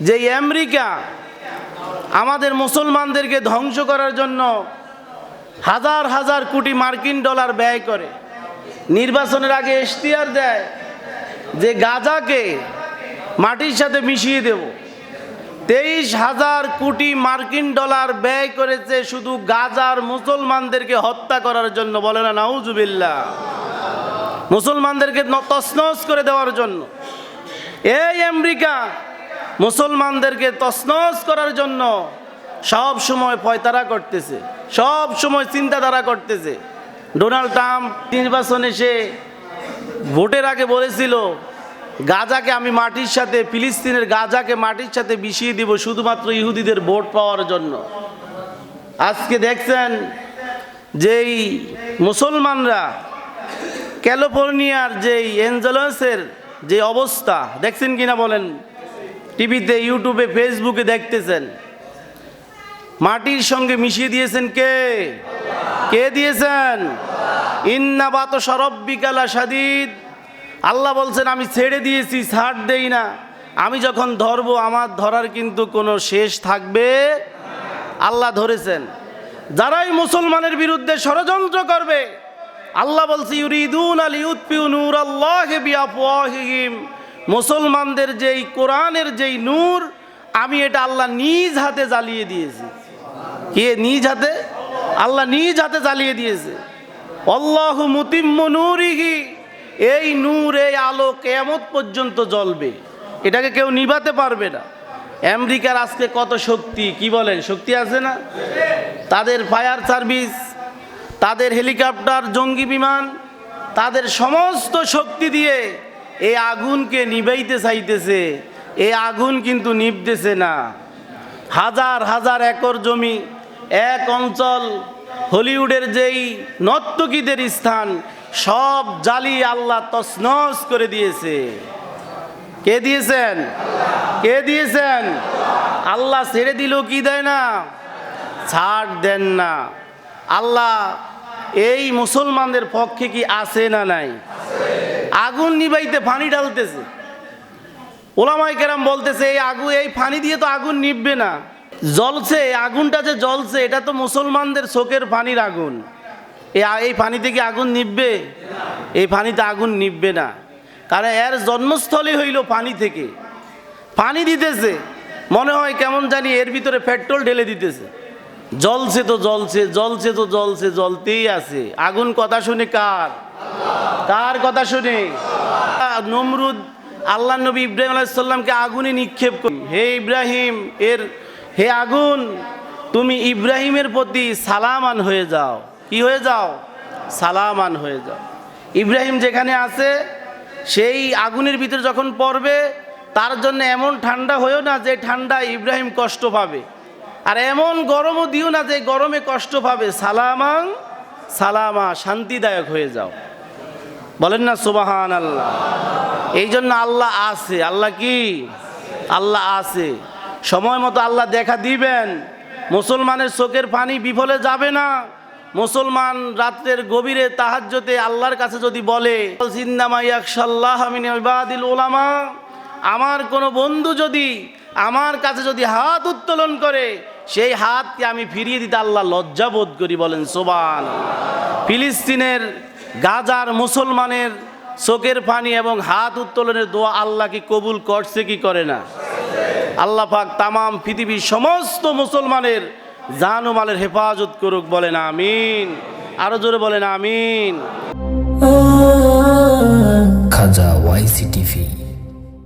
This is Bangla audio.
যে আমেরিকা আমাদের মুসলমানদেরকে ধ্বংস করার জন্য হাজার হাজার কোটি মার্কিন ডলার ব্যয় করে। নির্বাচনের আগে এশতিয়ার দেয় যে গাজাকে মাটির সাথে মিশিয়ে দেব। তেইশ হাজার কোটি মার্কিন ডলার ব্যয় করেছে শুধু গাজার মুসলমানদেরকে হত্যা করার জন্য বলে না নাউজুবিল্লা মুসলমানদেরকে তছনছ করে দেওয়ার জন্য। এই আমেরিকা মুসলমানদেরকে তছনছ করার জন্য সব সময় পয়তারা করতেছে, সব সময় চিন্তাধারা করতেছে। ডোনাল্ড ট্রাম্প নির্বাচনে সে ভোটের আগে বলেছিল, গাজাকে আমি মাটির সাথে, ফিলিস্তিনের গাজাকে মাটির সাথে মিশিয়ে দিব শুধুমাত্র ইহুদিদের ভোট পাওয়ার জন্য। আজকে দেখছেন যেই মুসলমানরা ক্যালিফোর্নিয়ার যেই এঞ্জেলসের যে অবস্থা, দেখছেন কিনা বলেন? টিভিতে, ইউটিউবে, ফেসবুকে দেখতেছেন। মাটির সঙ্গে মিশিয়ে দিয়েছেন কে? কে দিয়েছেন? ইন্না বাত সরব্বিকালা সাদিদ আল্লাহ বলছেন, আমি ছেড়ে দিয়েছি, ছাড় দেই না। আমি যখন ধরবো, আমার ধরার কিন্তু কোনো শেষ থাকবে আল্লাহ ধরেছেন। যারাই মুসলমানের বিরুদ্ধে ষড়যন্ত্র করবে, আল্লাহ বলছে, ইউরিদুন আল ইউৎপিউ নূর আল্লাহ মুসলমানদের যেই কোরআনের যেই নূর, আমি এটা আল্লাহ নিজ হাতে জ্বালিয়ে দিয়েছি। কে? নিজ হাতে? আল্লাহ নিজ হাতে জ্বালিয়ে দিয়েছে। অল্লাহ মুতিম্ম নূরিহি, এই নূর এই আলো কেয়ামত পর্যন্ত জ্বলবে। এটাকে কেউ নিভাতে পারবে না। আমেরিকার আজকে কত শক্তি, কি বলেন? শক্তি আছে না? তাদের ফায়ার সার্ভিস, তাদের হেলিকপ্টার, জঙ্গি বিমান, তাদের সমস্ত শক্তি দিয়ে এই আগুনকে নিবাইতে চাইতেছে এই আগুন কিন্তু নিভতেছে না। হাজার হাজার একর জমি, এক অঞ্চল, হলিউডের যেই নর্তকীদের স্থান, সব জালি আল্লাহ তসনস করে দিয়েছে। কে দিয়েছেন? কে দিয়েছেন? আল্লাহ ছেড়ে দিল কি দেয় না? ছাড় দেন না। আল্লাহ এই মুসলমানদের পক্ষে কি আছে না নাই? আগুন নিবাইতে পানি ঢালতেছে। ওলামাই কেরাম বলতেছে, এই আগুন এই পানি দিয়ে তো আগুন নিববে না। জ্বলছে আগুনটা যে জ্বলছে, এটা তো মুসলমানদের চোখের পানির আগুন। এই পানিতে কি আগুন নিববে? এই পানিতে আগুন নিববে না। কারণ এর জন্মস্থলই হইল পানি থেকে। পানি দিতেছে। মনে হয় কেমন জানি এর ভিতরে পেট্রোল ঢেলে দিতেছে। জ্বলছে তো জ্বলছে জ্বলছে তো জ্বলছে, জ্বলতেই আছে। আগুন কথা শুনে কার? কার কথা শুনে? নমরুদ, আল্লাহ নবী ইব্রাহিম আলাইসাল্লামকে আগুনে নিক্ষেপ করি। হে ইব্রাহিম, এর, হে আগুন, তুমি ইব্রাহিমের প্রতি সালামান হয়ে যাও। কি হয়ে যাও? সালামান হয়ে যাও। ইব্রাহিম যেখানে আছে, সেই আগুনের ভিতরে যখন পড়বে, তার জন্য এমন ঠান্ডা হয়েও না যে ঠান্ডা ইব্রাহিম কষ্ট পাবে। আর এমন গরমও দিও না যে গরমে কষ্ট পাবে। সালামাং, সালামা, শান্তিদায়ক হয়ে যাও। বলেন না সুবাহান আল্লাহ এই জন্য আল্লাহ আছে। আল্লাহ কি? আল্লাহ আছে। সময় মতো আল্লাহ দেখা দিবেন। মুসলমানের চোখের পানি বিফলে যাবে না। মুসলমান রাত্রের গভীরে তাহাজ্যতে আল্লাহর কাছে যদি বলে ওলামা আমার কোনো বন্ধু যদি আমার কাছে যদি হাত উত্তোলন করে, সেই হাতকে আমি ফিরিয়ে দিতে আল্লাহ লজ্জা বোধ করি বলেন সোবান ফিলিস্তিনের গাজার মুসলমানের চোখের পানি এবং হাত উত্তোলনের দোয়া আল্লাহ কি কবুল করছে, কি করে না? আল্লাহ পাক তামাম পৃথিবীর সমস্ত মুসলমানের জান ও মালের হেফাজত করুক, বলেন আমিন। আরও জোরে বলেন আমিন। খাজা ওয়াইসি টিভি